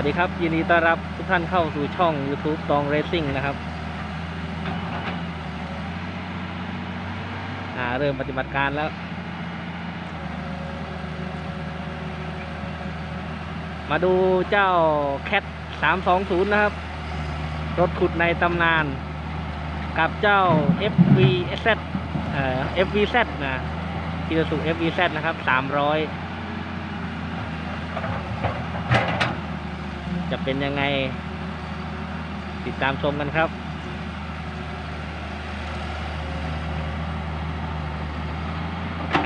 วัสดีครับยินดีต้อนรับทุกท่านเข้าสู่ช่อง YouTube ตองเรซิ่งนะครับอ่าเริ่มปฏิบัติการแล้วมาดูเจ้าแคท320 นะครับ รถขุดในตำนาน กับเจ้า FVZ เอ่อ FVZ นะที่จะสุ FVZ นะครับ 300 จะเป็นยังไง ติดตามชมกันครับ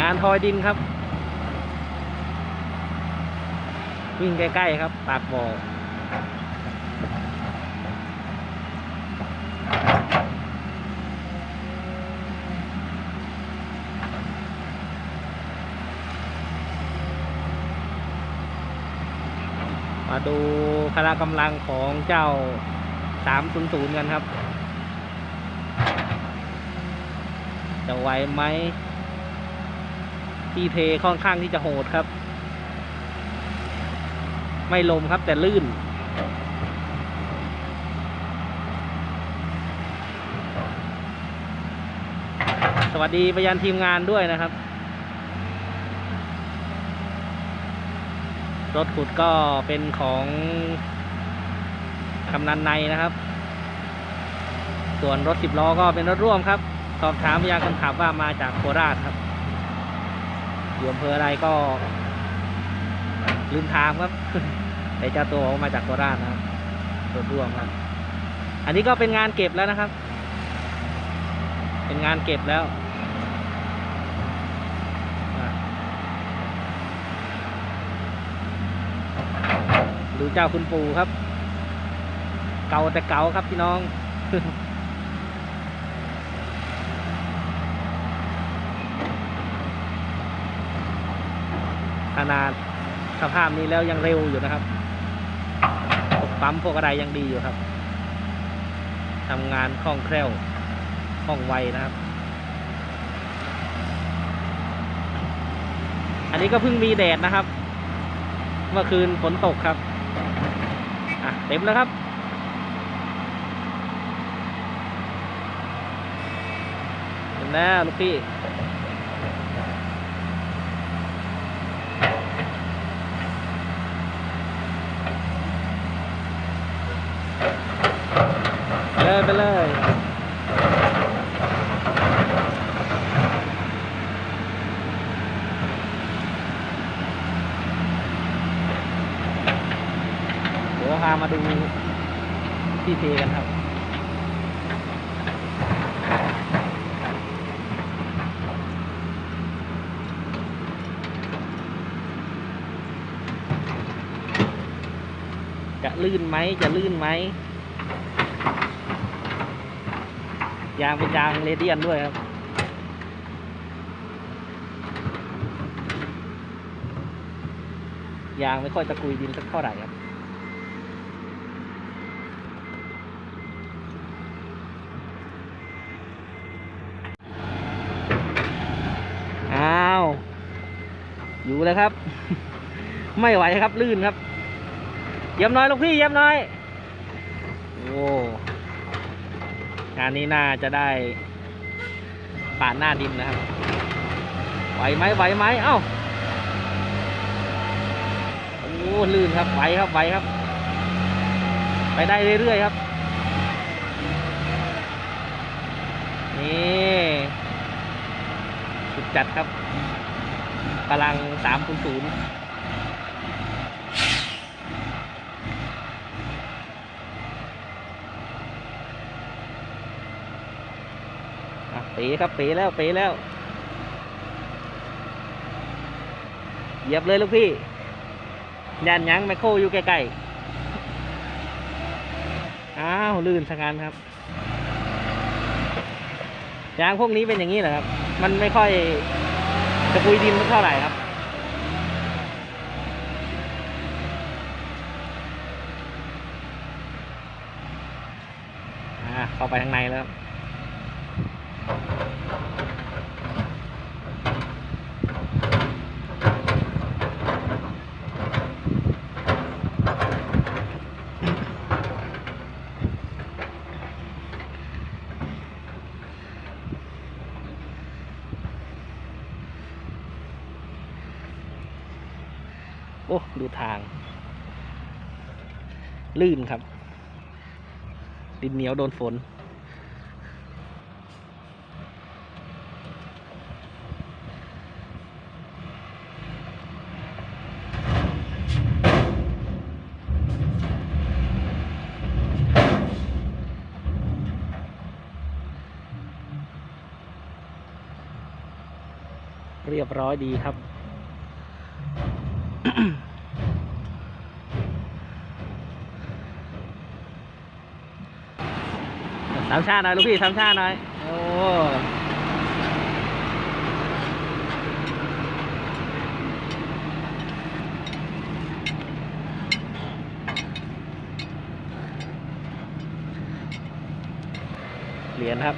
งานทอยดินครับ วิ่งใกล้ ๆ ครับ ปากบ่อ มาดูพละกำลังของเจ้า 300 กันครับ จะไหวไหมที่เทค่อนข้างที่จะโหดครับ ไม่ลมครับแต่ลื่น สวัสดีไปยันทีมงานด้วยนะครับ รถขุดก็เป็นของกำนันในนะครับ ส่วนรถสิบล้อก็เป็นรถร่วมครับ สอบถามพยาคนขับว่ามาจากโคราชครับอยู่อำเภออะไรก็ลืมถามครับ แต่เจ้าตัวมาจากโคราชนะครับรถร่วมครับ อันนี้ก็เป็นงานเก็บแล้วนะครับ เป็นงานเก็บแล้ว ดูเจ้าคุณปู่ครับ เก่าแต่เก่าครับพี่น้อง ขนาดสภาพนี้แล้วยังเร็วอยู่นะครับ ปั๊มพวกอะไรยังดีอยู่ครับทำงานคล่องแคล่วคล่องไวนะครับอันนี้ก็เพิ่งมีแดดนะครับ เมื่อคืนฝนตกครับ อะเต็มแล้วครับเต็มแล้วลูกพี่ ไปเลยไปเลยเดี๋ยวพามาดู ที่เทกันครับจะลื่นไหมจะลื่นไหมยางเป็นยางเรเดียนด้วยครับยางไม่ค่อยตะกุยดินสักเท่าไหร่ครับ อ้าว อยู่แล้วครับ ไม่ไหวครับลื่นครับเยี่ยมน้อยลูกพี่เยี่ยมน้อย โอ้งานนี้น่าจะได้ปาดหน้าดินนะครับ ไหวไหมไหวไหมเอ้าโอ้ลื่นครับไหวครับไหวครับ ไปได้เรื่อยๆครับนี่สุดจัดครับ พลังสามคูณศูนย์ป๋ครับป๋แล้วป๋แล้ว เหยียบเลยลูกพี่ยันยังไมโครอยู่ใกล้ๆ อ้าว ลื่นสังงานครับ ยางพวกนี้เป็นอย่างนี้เหรอครับ มันไม่ค่อย จะปุยดินเท่าไหร่ครับอ่าเข้าไปข้างในแล้วครับ อ อ้ ดูทาง ลื่นครับ ดินเหนียวโดนฝน เรียบร้อยดีครับ สามชาติหน่อยลูกพี่สามชาติหน่อย โอ้เหรียญครับ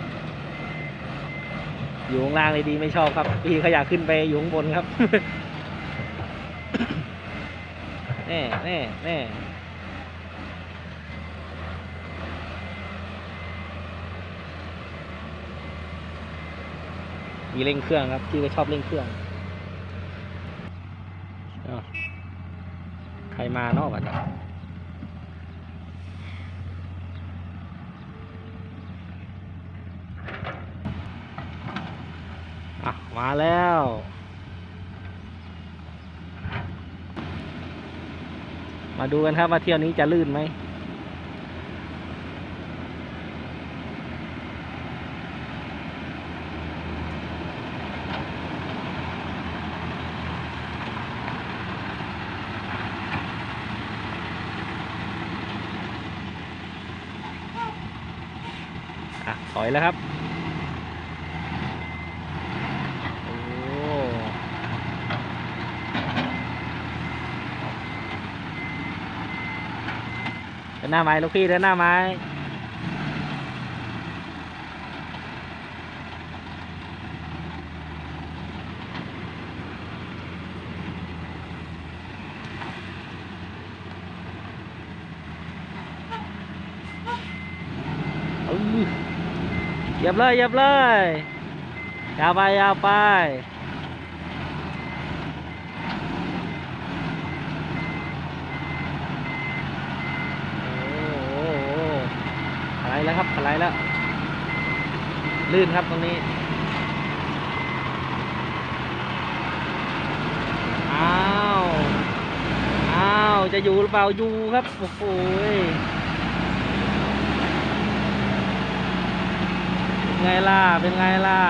อยู่ข้างล่างเลยดีไม่ชอบครับ พี่เขาอยากขึ้นไปอยู่ข้างบนครับ แน่แน่แน่ มีเร่งเครื่องครับพี่ก็ชอบเร่งเครื่องอใครมานอกอะเนี่ยอะมาแล้วมาดูกันครับว่าเที่ยวนี้จะลื่นไหม อยแล้วครับโอ้เดินหน้าไม้ลูกพี่เดินหน้าไม้ อื้อเหยีย บเลยเหยียบเลยยาวไปยาวไปโอ้หะไรแล้วครับอะไรแล้ว ลื่นครับตรงนี้อ้าวอ้าวจะอยู่หรือเปล่าอยู่ครับโอ้โหย เป็น ไงล่ะ เป็นไงล่ะ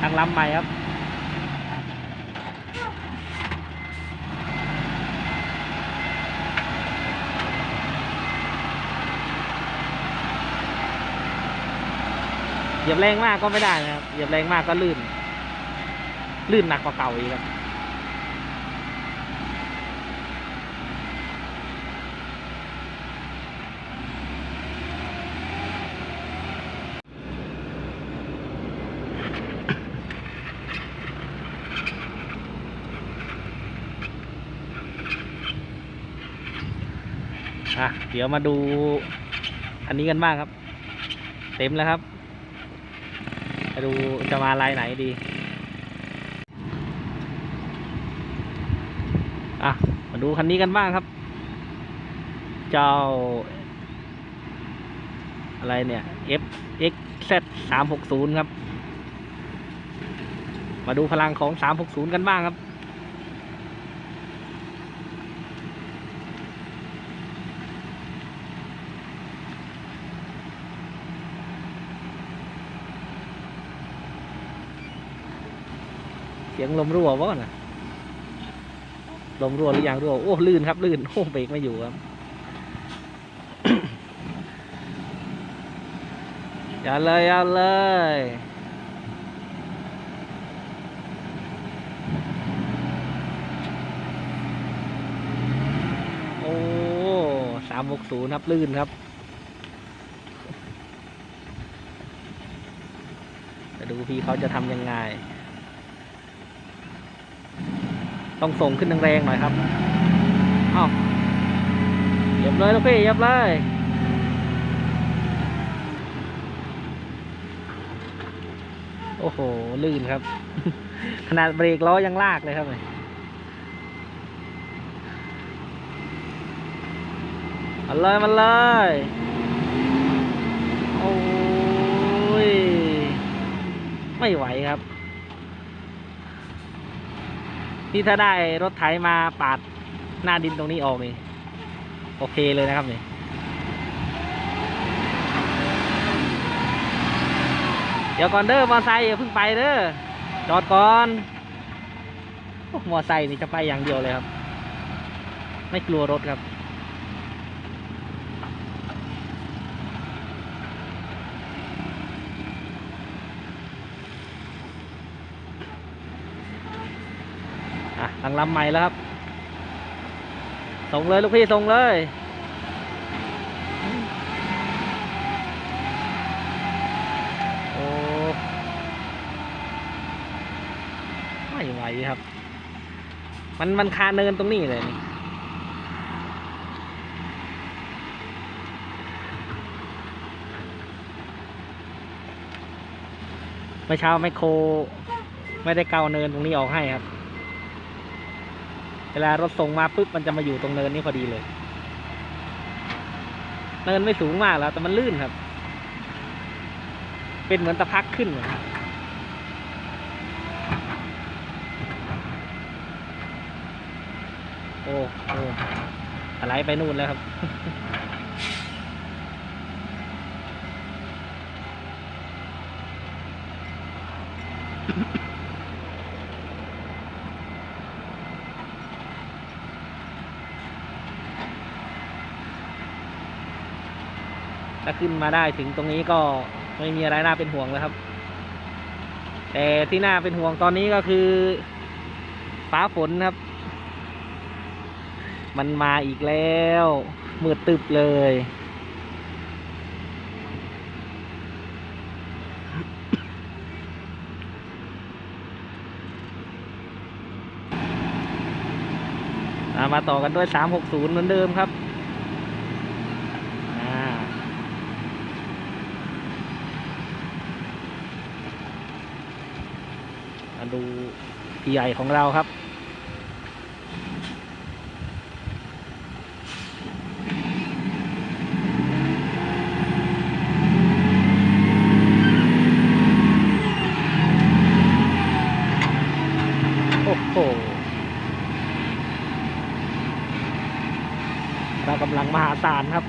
ทางลำใหม่ครับ เหยียบแรงมากก็ไม่ได้นะครับ เหยียบแรงมากก็ลื่น ลื่นหนักกว่าเก่าอีกครับ อะเดี๋ยวมาดูอันนี้กันบ้างครับ เต็มแล้วครับมาดูจะมาลายไหนดี อะ มาดูคันนี้กันบ้างครับ เจ้า อะไรเนี่ย F X Z สามหกศูนย์ครับ มาดูพลังของสามหกศูนย์กันบ้างครับ สียงลมรั่ววะนะลมรั่วหรือยังรั่ว โอ้ลื่นครับ ลื่น โอ้เบรกไม่อยู่ครับอย่าเลยอย่าเลยโอ้สามหกศูนย์ครับลื่นครับจะดูพี่เขาจะทำยังไง ต้องส่งขึ้นแรงๆหน่อยครับอ้าวเยียบเลยลูกพี่เยียบเลยโอ้โห ลื่นครับ ขนาดเบรกล้อยังลากเลยครับเนี่ยมาเลยมาเลยโอ้ย ไม่ไหวครับ นี่ถ้าได้รถไถมาปาดหน้าดินตรงนี้ออกนี่โอเคเลยนะครับนี่เดี๋ยวก่อนเด้อมอไซค์อย่าเพิ่งไปเด้อจอดก่อนมอไซค์นี่จะไปอย่างเดียวเลยครับ ไม่กลัวรถครับ อะทางลำใหม่แล้วครับ ส่งเลยลูกพี่ส่งเลยโอ้ไม่ไหวครับ มันมันคาเนินตรงนี้เลยนี่เมื่อเช้าไมคโคร ไม่ได้เกาเนินตรงนี้ออกให้ครับ เวลารถส่งมาปุ๊บมันจะมาอยู่ตรงเนินนี้พอดีเลย เนินไม่สูงมากแล้ว แต่มันลื่นครับ เป็นเหมือนตะพักขึ้นอะโอ้โอ้อะไรไปนู่นแล้วครับ ถ้าขึ้นมาได้ถึงตรงนี้ก็ไม่มีอะไรน่าเป็นห่วงแล้วครับ แต่ที่น่าเป็นห่วงตอนนี้ก็คือฟ้าฝนครับ มันมาอีกแล้วมืดตึบเลย มาต่อกันด้วย 360 เหมือนเดิมครับ มาดูพี่ใหญ่ของเราครับ โอ้โหเรากำลังมหาศาลครับ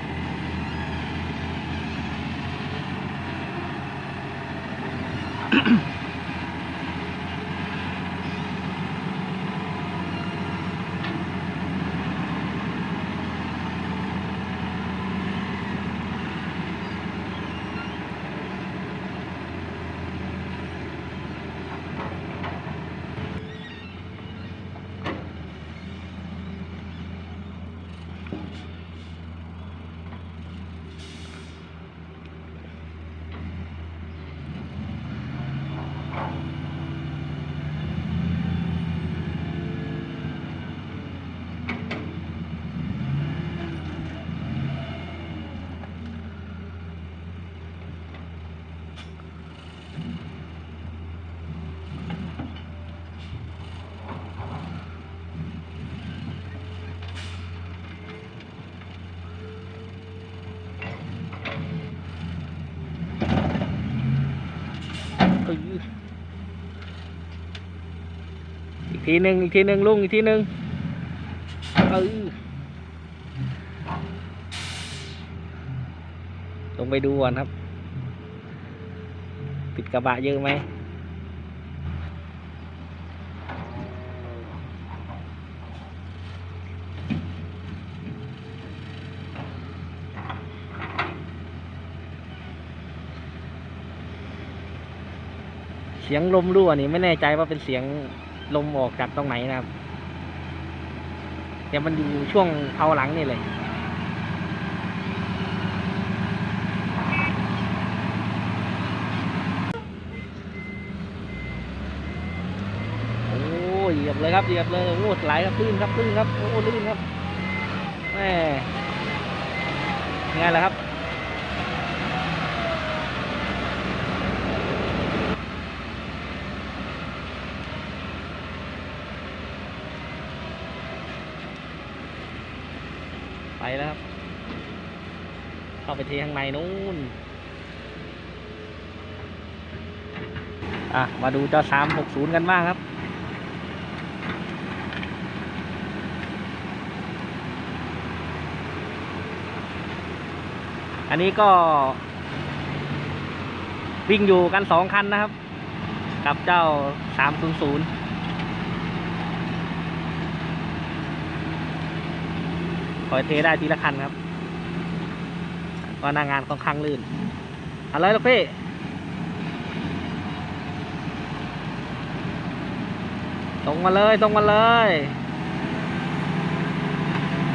เอ้ยอีก ทีหนึ่งอีกทีหนึ่งลุงอีกทีหนึ่งเออลงไปดูก่อนครับ ติดกระบะเยอะไหมเสียงลมรั่วนี่ไม่แน่ใจว่าเป็นเสียง ลมออกจากตรงไหนนะครับแต่มันอยู่ช่วงเพาหลังนี่เลยโอ้เหยียบเลยครับเหยียบเลยโอ้ไหลครับลื่นครับลื่นครับโอ้ลื่นครับแหมยังไงล่ะครับ แล้วครับ เข้าไปเทข้างในนู้น อะ มาดูเจ้าสามหกศูนย์กันบ้างครับ อันนี้ก็ วิ่งอยู่กันสองคันนะครับ กับเจ้าสามศูนย์ศูนย์ คอยเทได้ทีละคันครับ ก็หน้างานค่อนข้างลื่นเอาเลยลูกพี่ตรงมาเลยตรงมาเลย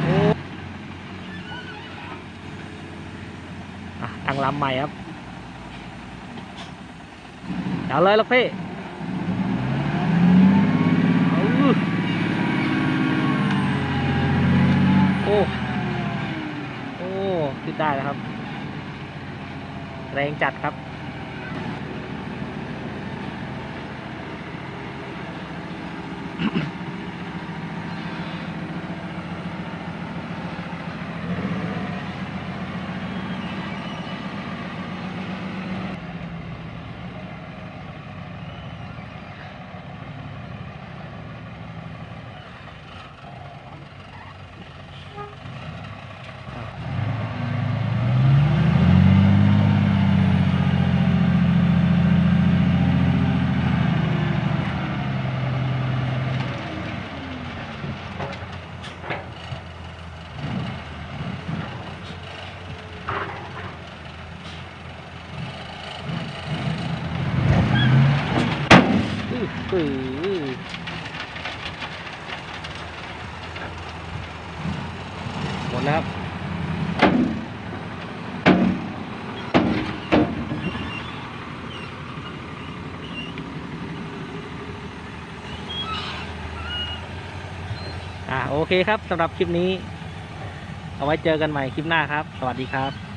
โอ้ตั้งลำใหม่ครับเอาเลยลูกพี่เอาโอ้ โอ้ขึ้ นได้แล้วครับ แรงจัดครับ อื้อหมดแล้วครับอ่าโอเคครับสำหรับคลิปนี้ เอาไว้เจอกันใหม่คลิปหน้าครับ สวัสดีครับ